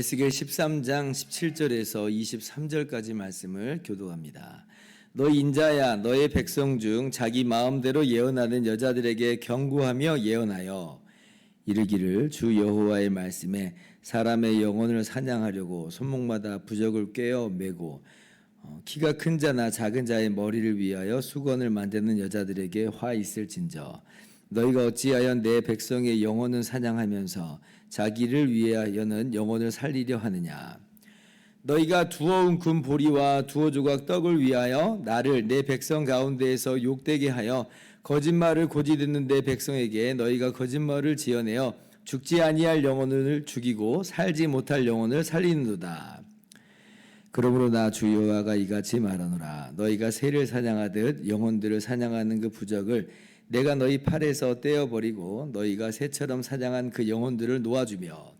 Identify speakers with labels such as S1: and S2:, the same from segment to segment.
S1: 에스겔 13장 17절에서 23절까지 말씀을 교도합니다. 너 인자야 너의 백성 중 자기 마음대로 예언하는 여자들에게 경고하며 예언하여 이르기를 주 여호와의 말씀에 사람의 영혼을 사냥하려고 손목마다 부적을 꿰어 매고 어, 키가 큰 자나 작은 자의 머리를 위하여 수건을 만드는 여자들에게 화 있을진저. 너희가 어찌하여 내 백성의 영혼을 사냥하면서 자기를 위하여는 영혼을 살리려 하느냐 너희가 두어온 금 보리와 두어 조각 떡을 위하여 나를 내 백성 가운데에서 욕되게 하여 거짓말을 고지 듣는 내 백성에게 너희가 거짓말을 지어내어 죽지 아니할 영혼을 죽이고 살지 못할 영혼을 살리는도다. 그러므로 나 주여와가 이같이 말하노라 너희가 새를 사냥하듯 영혼들을 사냥하는 그 부적을 내가 너희 팔에서 떼어 버리고 너희가 새처럼 사냥한 그 영혼들을 놓아주며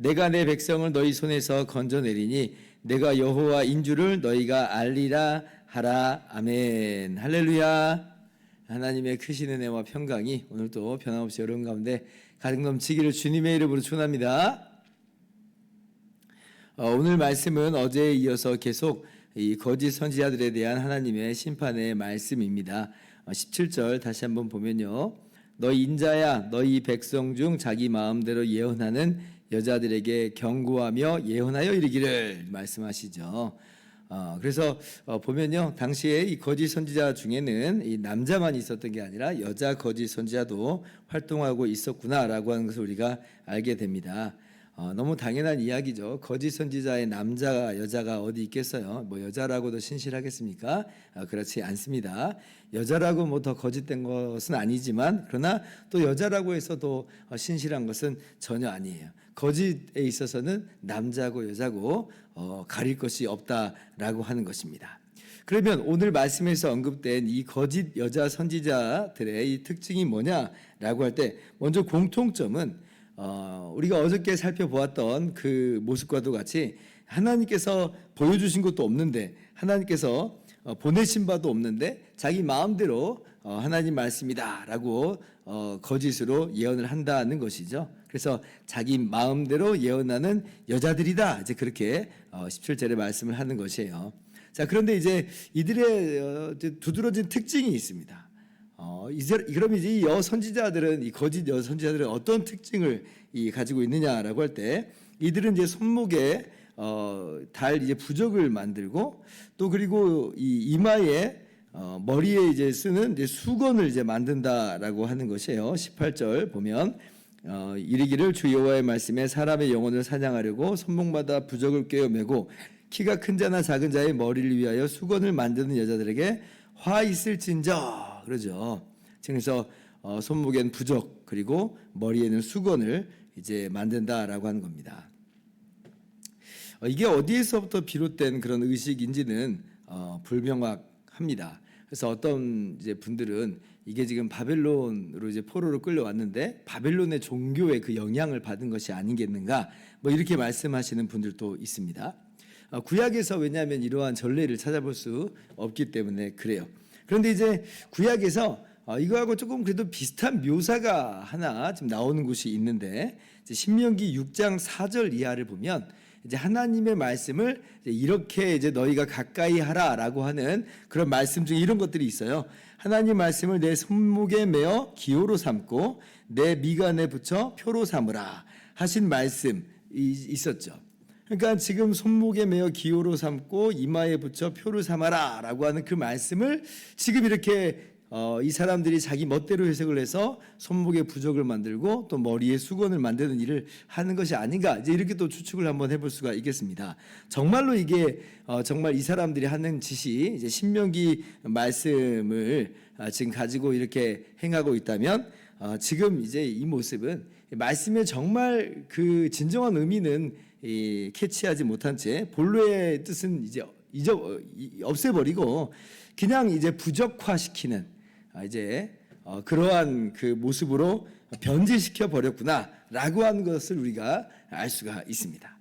S1: 내가 내 백성을 너희 손에서 건져내리니 내가 여호와인 줄을 너희가 알리라 하라 아멘 할렐루야 하나님의 크신 은혜와 평강이 오늘도 변함없이 여러분 가운데 가득 넘치기를 주님의 이름으로 축원합니다. 어, 오늘 말씀은 어제에 이어서 계속 이 거짓 선지자들에 대한 하나님의 심판의 말씀입니다. 어, 17절 다시 한번 보면요. 너희 인자야 너희 백성 중 자기 마음대로 예언하는 여자들에게 경고하며 예언하여 이르기를 말씀하시죠. 어, 그래서 어, 보면요, 당시에 이 거짓 선지자 중에는 이 남자만 있었던 게 아니라 여자 거짓 선지자도 활동하고 있었구나라고 하는 것을 우리가 알게 됩니다. 어, 너무 당연한 이야기죠. 거짓 선지자의 남자가 여자가 어디 있겠어요? 뭐 여자라고도 신실하겠습니까? 어, 그렇지 않습니다. 여자라고 뭐 더 거짓된 것은 아니지만 그러나 또 여자라고 해서도 어, 신실한 것은 전혀 아니에요. 거짓에 있어서는 남자고 여자고 어, 가릴 것이 없다라고 하는 것입니다. 그러면 오늘 말씀에서 언급된 이 거짓 여자 선지자들의 이 특징이 뭐냐라고 할 때 먼저 공통점은 어, 우리가 어저께 살펴보았던 그 모습과도 같이 하나님께서 보여주신 것도 없는데 하나님께서 어, 보내신 바도 없는데 자기 마음대로 어, 하나님 말씀이다라고 어, 거짓으로 예언을 한다는 것이죠. 그래서 자기 마음대로 예언하는 여자들이다. 이제 그렇게 어, 17절에 말씀을 하는 것이에요. 자, 그런데 이제 이들의 어, 두드러진 특징이 있습니다. 어, 이제 그럼 이제 이 여선지자들은 이 거짓 여선지자들은 어떤 특징을 이 가지고 있느냐라고 할 때 이들은 이제 손목에 어, 달 이제 부적을 만들고 또 그리고 이 이마에 어, 머리에 이제 쓰는 이제 수건을 이제 만든다라고 하는 것이에요. 18절 보면 어, 이르기를 주 여호와의 말씀에 사람의 영혼을 사냥하려고 손목마다 부적을 꿰어 매고 키가 큰 자나 작은 자의 머리를 위하여 수건을 만드는 여자들에게 화 있을진저 그러죠. 그래서 어, 손목엔 부적 그리고 머리에는 수건을 이제 만든다라고 하는 겁니다. 어, 이게 어디에서부터 비롯된 그런 의식인지는 어, 불명확합니다. 그래서 어떤 이제 분들은 이게 지금 바벨론으로 이제 포로로 끌려왔는데 바벨론의 종교의 그 영향을 받은 것이 아니겠는가 뭐 이렇게 말씀하시는 분들도 있습니다. 어, 구약에서 왜냐하면 이러한 전례를 찾아볼 수 없기 때문에 그래요. 그런데 이제 구약에서 어, 이거하고 조금 그래도 비슷한 묘사가 하나 지금 나오는 곳이 있는데 신명기 6장 4절 이하를 보면 이제 하나님의 말씀을 이렇게 이제 너희가 가까이 하라라고 하는 그런 말씀 중에 이런 것들이 있어요. 하나님 말씀을 내 손목에 메어 기호로 삼고 내 미간에 붙여 표로 삼으라 하신 말씀이 있었죠. 그러니까 지금 손목에 메어 기호로 삼고 이마에 붙여 표를 삼아라 라고 하는 그 말씀을 지금 이렇게 어, 이 사람들이 자기 멋대로 해석을 해서 손목에 부적을 만들고 또 머리에 수건을 만드는 일을 하는 것이 아닌가 이제 이렇게 또 추측을 한번 해볼 수가 있겠습니다. 정말로 이게 어, 정말 이 사람들이 하는 짓이 이제 신명기 말씀을 아, 지금 가지고 이렇게 행하고 있다면 어, 지금 이제 이 모습은 말씀의 정말 그 진정한 의미는 이, 캐치하지 못한 채 본래의 뜻은 이제 잊어 없애버리고 그냥 이제 부적화시키는 아, 이제 어, 그러한 그 모습으로 변질시켜 버렸구나라고 하는 것을 우리가 알 수가 있습니다.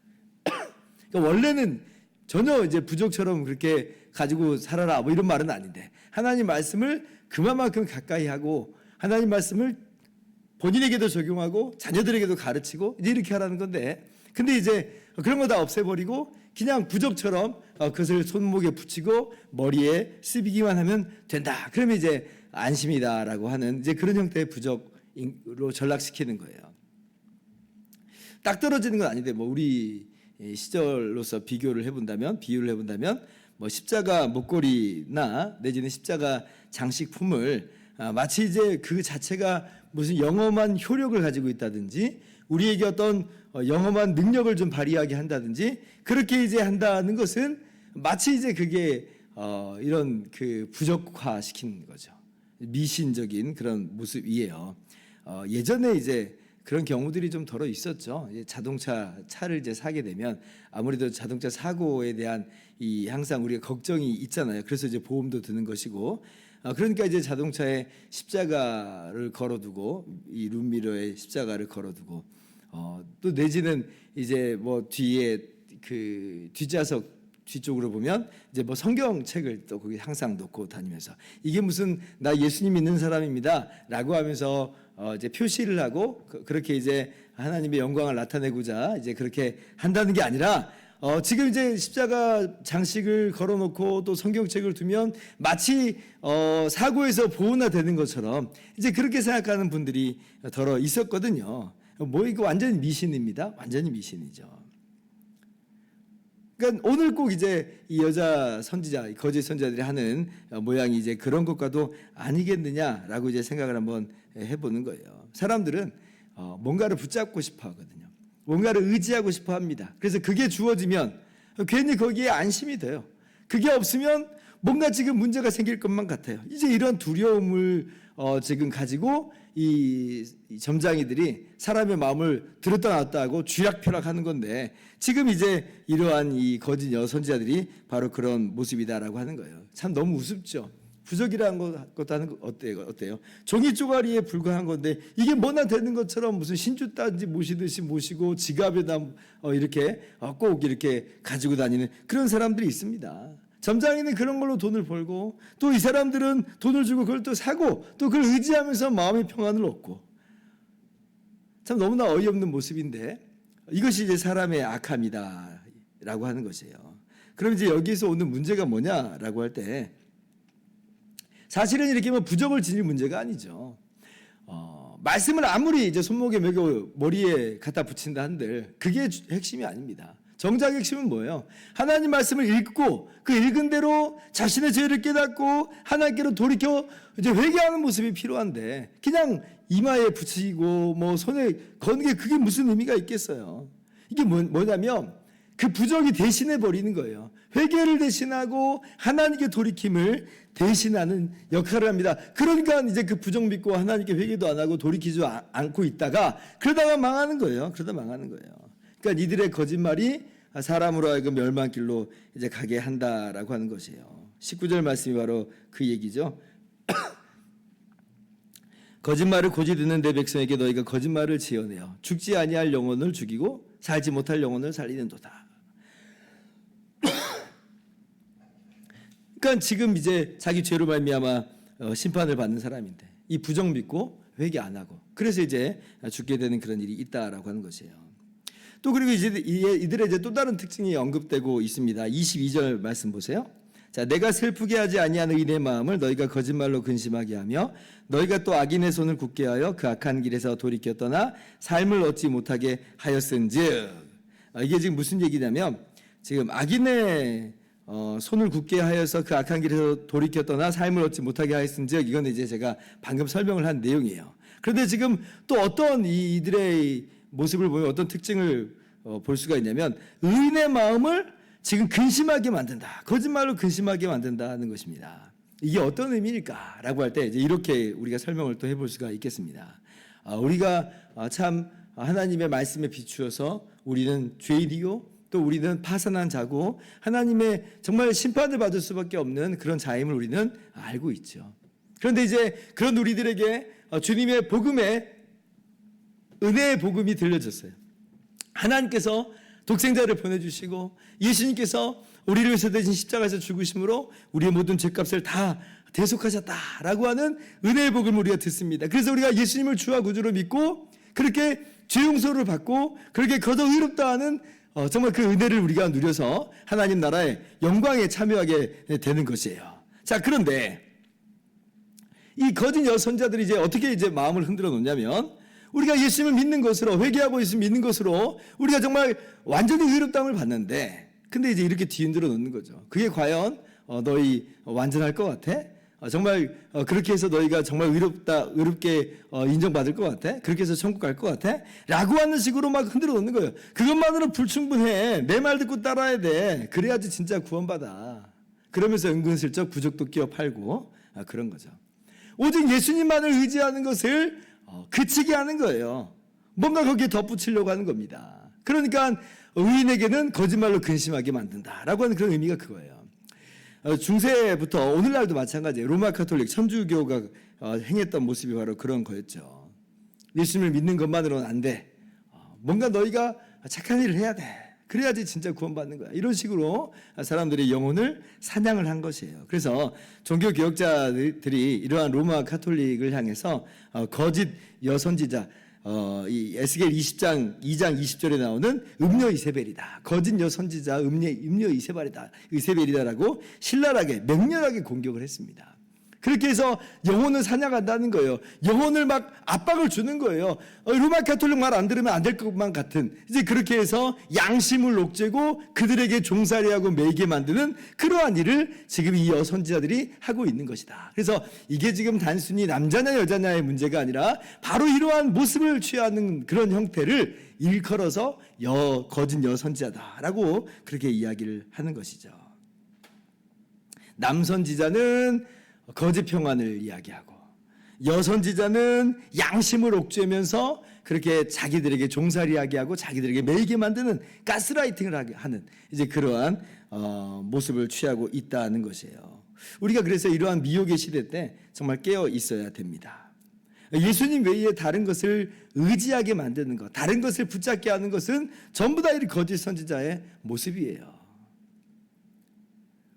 S1: 그러니까 원래는 전혀 이제 부족처럼 그렇게 가지고 살아라 뭐 이런 말은 아닌데 하나님 말씀을 그만큼 가까이 하고 하나님 말씀을 본인에게도 적용하고 자녀들에게도 가르치고 이제 이렇게 하라는 건데 근데 이제 그런 거 다 없애버리고 그냥 부적처럼 어, 그것을 손목에 붙이고 머리에 쓰비기만 하면 된다. 그러면 이제 안심이다라고 하는 이제 그런 형태의 부적으로 전락시키는 거예요. 딱 떨어지는 건 아닌데 뭐 우리 시절로서 비교를 해본다면 비유를 해본다면 뭐 십자가 목걸이나 내지는 십자가 장식품을 아, 마치 이제 그 자체가 무슨 영험한 효력을 가지고 있다든지 우리에게 어떤 어, 영험한 능력을 좀 발휘하게 한다든지 그렇게 이제 한다는 것은 마치 이제 그게 어, 이런 그 부적화 시키는 거죠. 미신적인 그런 모습이에요. 어, 예전에 이제 그런 경우들이 좀 덜어 있었죠. 자동차 차를 이제 사게 되면 아무래도 자동차 사고에 대한 이 항상 우리가 걱정이 있잖아요. 그래서 이제 보험도 드는 것이고. 아, 그러니까 이제 자동차에 십자가를 걸어두고 이 룸미러에 십자가를 걸어두고 어, 또 내지는 이제 뭐 뒤에 그 뒷좌석 뒤쪽으로 보면 이제 뭐 성경책을 또 거기 항상 놓고 다니면서 이게 무슨 나 예수님 믿는 사람입니다라고 하면서 어 이제 표시를 하고 그- 그렇게 이제 하나님의 영광을 나타내고자 이제 그렇게 한다는 게 아니라 어 지금 이제 십자가 장식을 걸어놓고 또 성경책을 두면 마치 어 사고에서 보호나 되는 것처럼 이제 그렇게 생각하는 분들이 더러 있었거든요. 뭐 이거 완전히 미신입니다. 완전히 미신이죠. 그러니까 오늘 꼭 이제 이 여자 선지자, 이 거짓 선지자들이 하는 어, 모양이 이제 그런 것과도 아니겠느냐라고 이제 생각을 한번 해보는 거예요. 사람들은 어, 뭔가를 붙잡고 싶어 하거든요. 뭔가를 의지하고 싶어 합니다. 그래서 그게 주어지면 괜히 거기에 안심이 돼요. 그게 없으면 뭔가 지금 문제가 생길 것만 같아요. 이제 이런 두려움을 어, 지금 가지고 이, 이 점장이들이 사람의 마음을 들었다 놨다 하고 쥐락펴락 하는 건데 지금 이제 이러한 이 거짓 여선지자들이 바로 그런 모습이다라고 하는 거예요. 참 너무 우습죠. 부적이라는 것- 것도 하는 거 어때요? 어때요? 종이 쪼가리에 불과한 건데 이게 뭐나 되는 것처럼 무슨 신주 딴지 모시듯이 모시고 지갑에다 어, 이렇게 어, 꼭 이렇게 가지고 다니는 그런 사람들이 있습니다. 점장이는 그런 걸로 돈을 벌고 또 이 사람들은 돈을 주고 그걸 또 사고 또 그걸 의지하면서 마음의 평안을 얻고 참 너무나 어이없는 모습인데 이것이 이제 사람의 악함이다라고 하는 것이에요. 그럼 이제 여기서 오는 문제가 뭐냐라고 할때 사실은 이렇게 뭐 부적을 지닐 문제가 아니죠. 어, 말씀을 아무리 이제 손목에 매고 머리에 갖다 붙인다 한들 그게 주- 핵심이 아닙니다. 정작 핵심은 뭐예요? 하나님 말씀을 읽고 그 읽은 대로 자신의 죄를 깨닫고 하나님께로 돌이켜 이제 회개하는 모습이 필요한데 그냥 이마에 붙이고 뭐 손에 거는 게 그게 무슨 의미가 있겠어요? 이게 뭐, 뭐냐면 그 부적이 대신해 버리는 거예요. 회개를 대신하고 하나님께 돌이킴을 대신하는 역할을 합니다. 그러니까 이제 그 부적 믿고 하나님께 회개도 안 하고 돌이키지 아- 않고 있다가 그러다가 망하는 거예요. 그러다 망하는 거예요. 그러니까 이들의 거짓말이 사람으로 하여금 멸망길로 이제 가게 한다라고 하는 것이에요. 19절 말씀이 바로 그 얘기죠. 거짓말을 고지 듣는 내 백성에게 너희가 거짓말을 지어내어 죽지 아니할 영혼을 죽이고 살지 못할 영혼을 살리는도다. 그러니까 지금 이제 자기 죄로 말미암아 어, 심판을 받는 사람인데 이 부정 믿고 회개 안 하고 그래서 이제 죽게 되는 그런 일이 있다라고 하는 것이에요. 또 그리고 이제 이- 이들의 이제 또 다른 특징이 언급되고 있습니다. 22절 말씀 보세요. 자, 내가 슬프게 하지 아니한 의인의 마음을 너희가 거짓말로 근심하게 하며 너희가 또 악인의 손을 굳게 하여 그 악한 길에서 돌이켜 떠나 삶을 얻지 못하게 하였은즉 아, 이게 지금 무슨 얘기냐면 지금 악인의 어, 손을 굳게 하여서 그 악한 길에서 돌이켜 떠나 삶을 얻지 못하게 하였은즉 이건 이제 제가 방금 설명을 한 내용이에요. 그런데 지금 또 어떤 이- 이들의 모습을 보면 어떤 특징을 어, 볼 수가 있냐면 의인의 마음을 지금 근심하게 만든다. 거짓말로 근심하게 만든다는 것입니다. 이게 어떤 의미일까라고 할 때 이제 이렇게 우리가 설명을 또 해볼 수가 있겠습니다. 아, 우리가 아, 참 하나님의 말씀에 비추어서 우리는 죄인이요 또 우리는 파산한 자고 하나님의 정말 심판을 받을 수밖에 없는 그런 자임을 우리는 알고 있죠. 그런데 이제 그런 우리들에게 어, 주님의 복음에 은혜의 복음이 들려졌어요. 하나님께서 독생자를 보내주시고 예수님께서 우리를 위해서 대신 십자가에서 죽으심으로 우리의 모든 죄값을 다 대속하셨다라고 하는 은혜의 복음을 우리가 듣습니다. 그래서 우리가 예수님을 주와 구주로 믿고 그렇게 죄 용서를 받고 그렇게 거저 의롭다 하는 어, 정말 그 은혜를 우리가 누려서 하나님 나라의 영광에 참여하게 되는 것이에요. 자, 그런데 이 거짓 여선자들이 이제 어떻게 이제 마음을 흔들어 놓냐면 우리가 예수님을 믿는 것으로 회개하고 예수 믿는 것으로 우리가 정말 완전히 의롭다함을 받는데 근데 이제 이렇게 뒤흔들어 놓는 거죠. 그게 과연 어, 너희 완전할 것 같아? 어, 정말 어, 그렇게 해서 너희가 정말 의롭다 의롭게 어, 인정받을 것 같아? 그렇게 해서 천국 갈 것 같아? 라고 하는 식으로 막 흔들어 놓는 거예요. 그것만으로 불충분해. 내 말 듣고 따라야 돼. 그래야지 진짜 구원받아. 그러면서 은근슬쩍 부적도 끼워 팔고 아, 그런 거죠. 오직 예수님만을 의지하는 것을 어, 그치게 하는 거예요. 뭔가 거기에 덧붙이려고 하는 겁니다. 그러니까 의인에게는 거짓말로 근심하게 만든다라고 하는 그런 의미가 그거예요. 어, 중세부터 오늘날도 마찬가지예요. 로마 카톨릭 천주교가 어, 행했던 모습이 바로 그런 거였죠. 예수님을 믿는 것만으로는 안 돼. 어, 뭔가 너희가 착한 일을 해야 돼. 그래야지 진짜 구원받는 거야. 이런 식으로 사람들이 영혼을 사냥을 한 것이에요. 그래서 종교 개혁자들이 이러한 로마 카톨릭을 향해서 어, 거짓 여선지자 어, 이 에스겔 20장 2장 20절에 나오는 음녀 이세벨이다. 거짓 여 선지자 음녀 음녀 이세벨이다. 이세벨이다라고 신랄하게 맹렬하게 공격을 했습니다. 그렇게 해서 영혼을 사냥한다는 거예요. 영혼을 막 압박을 주는 거예요. 어, 로마 카톨릭 말 안 들으면 안 될 것만 같은. 이제 그렇게 해서 양심을 옥죄고 그들에게 종살이하고 매게 만드는 그러한 일을 지금 이 여선지자들이 하고 있는 것이다. 그래서 이게 지금 단순히 남자냐 여자냐의 문제가 아니라 바로 이러한 모습을 취하는 그런 형태를 일컬어서 여 거짓 여선지자다라고 그렇게 이야기를 하는 것이죠. 남선지자는 거짓 평안을 이야기하고 여선지자는 양심을 옥죄면서 그렇게 자기들에게 종살이하게 하고 자기들에게 매이게 만드는 가스라이팅을 하는 이제 그러한 어, 모습을 취하고 있다는 것이에요. 우리가 그래서 이러한 미혹의 시대 때 정말 깨어 있어야 됩니다. 예수님 외에 다른 것을 의지하게 만드는 것, 다른 것을 붙잡게 하는 것은 전부 다 이 거짓 선지자의 모습이에요.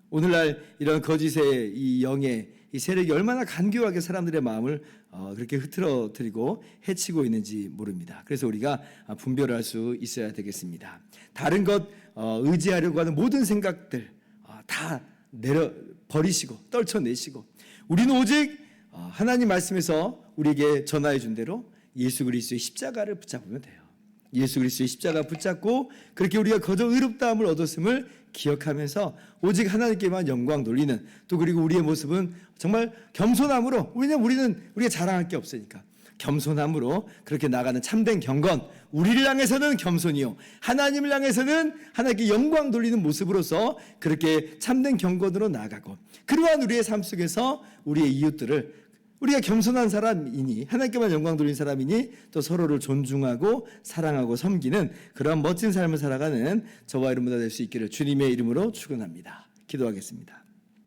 S1: 오늘날 이런 거짓의 이 영의 이 세력이 얼마나 간교하게 사람들의 마음을 어, 그렇게 흐트러뜨리고 해치고 있는지 모릅니다. 그래서 우리가 분별할 수 있어야 되겠습니다. 다른 것 어, 의지하려고 하는 모든 생각들 어, 다 내려 버리시고 떨쳐내시고 우리는 오직 어, 하나님 말씀에서 우리에게 전하여 준 대로 예수 그리스도의 십자가를 붙잡으면 돼요. 예수 그리스도의 십자가 붙잡고 그렇게 우리가 거저 의롭다함을 얻었음을 기억하면서 오직 하나님께만 영광 돌리는 또 그리고 우리의 모습은 정말 겸손함으로 왜냐면 우리는 우리가 자랑할 게 없으니까. 겸손함으로 그렇게 나가는 참된 경건 우리를 향해서는 겸손이요. 하나님을 향해서는 하나님께 영광 돌리는 모습으로서 그렇게 참된 경건으로 나아가고 그러한 우리의 삶 속에서 우리의 이웃들을 우리가 겸손한 사람이니 하나님께만 영광 돌린 사람이니 또 서로를 존중하고 사랑하고 섬기는 그러한 멋진 삶을 살아가는 저와 여러분들 될수 있기를 주님의 이름으로 축원합니다. 기도하겠습니다.